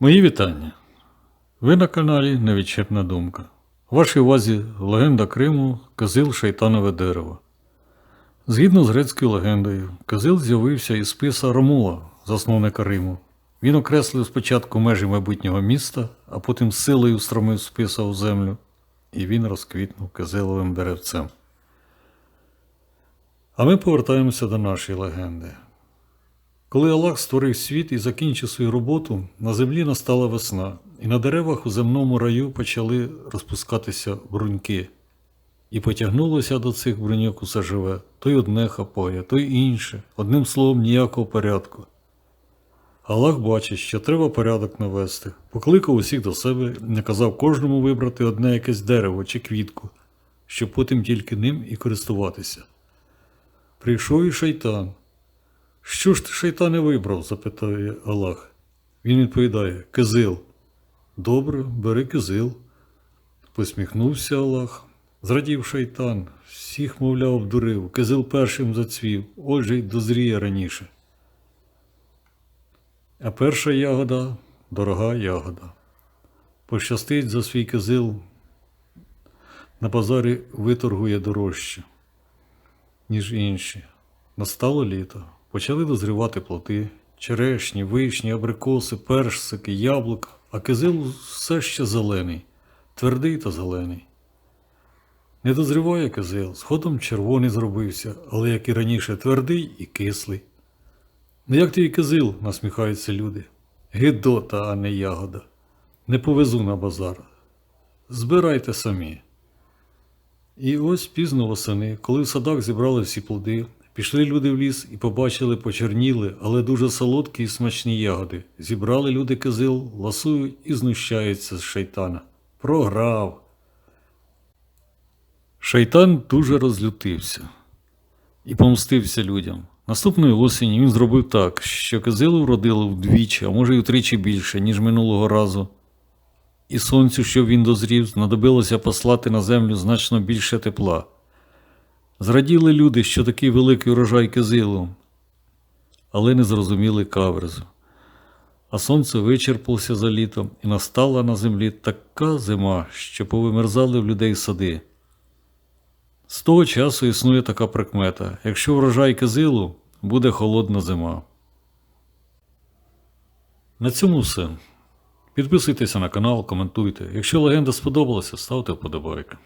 Мої вітання. Ви на каналі Невідчепна думка. У вашій увазі легенда Криму Козил Шайтанове дерево. Згідно з грецькою легендою, Козил з'явився із списа Ромула, засновника Риму. Він окреслив спочатку межі майбутнього міста, а потім силою стромив списа у землю, і він розквітнув козиловим деревцем. А ми повертаємося до нашої легенди. Коли Аллах створив світ і закінчив свою роботу, на землі настала весна, і на деревах у земному раю почали розпускатися бруньки. І потягнулося до цих бруньок усе живе, той одне хапає, той інше, одним словом, ніякого порядку. Аллах бачить, що треба порядок навести, покликав усіх до себе, наказав кожному вибрати одне якесь дерево чи квітку, щоб потім тільки ним і користуватися. Прийшов і шайтан. Що ж ти шайтане вибрав? запитає Аллах. Він відповідає Кизил. Добре, бери кизил. Посміхнувся Аллах. Зрадів шайтан, всіх, мовляв, обдурив, кизил першим зацвів, отже й дозріє раніше. А перша ягода дорога ягода. Пощастить за свій кизил, на базарі виторгує дорожче, ніж інші. Настало літо. Почали дозрівати плоти, черешні, вишні, абрикоси, персики, яблука, а кизил все ще зелений, твердий та зелений. Не дозріває кизил, згодом червоний зробився, але як і раніше твердий і кислий. Ну як твій кизил, насміхаються люди. Гидота, а не ягода. Не повезу на базар. Збирайте самі. І ось пізно восени, коли в садах зібрали всі плоди, пішли люди в ліс і побачили почерніли, але дуже солодкі і смачні ягоди. Зібрали люди кизил, ласують і знущаються з шайтана. Програв. Шайтан дуже розлютився і помстився людям. Наступної осені він зробив так, що кизилу вродило вдвічі, а може й утричі більше, ніж минулого разу. І сонцю, щоб він дозрів, знадобилося послати на землю значно більше тепла. Зраділи люди, що такий великий урожай кизилу, але не зрозуміли каверзу. А сонце вичерпалося за літом, і настала на землі така зима, що повимерзали в людей сади. З того часу існує така прикмета: якщо врожай кизилу, буде холодна зима. На цьому все. Підписуйтеся на канал, коментуйте. Якщо легенда сподобалася, ставте вподобайки.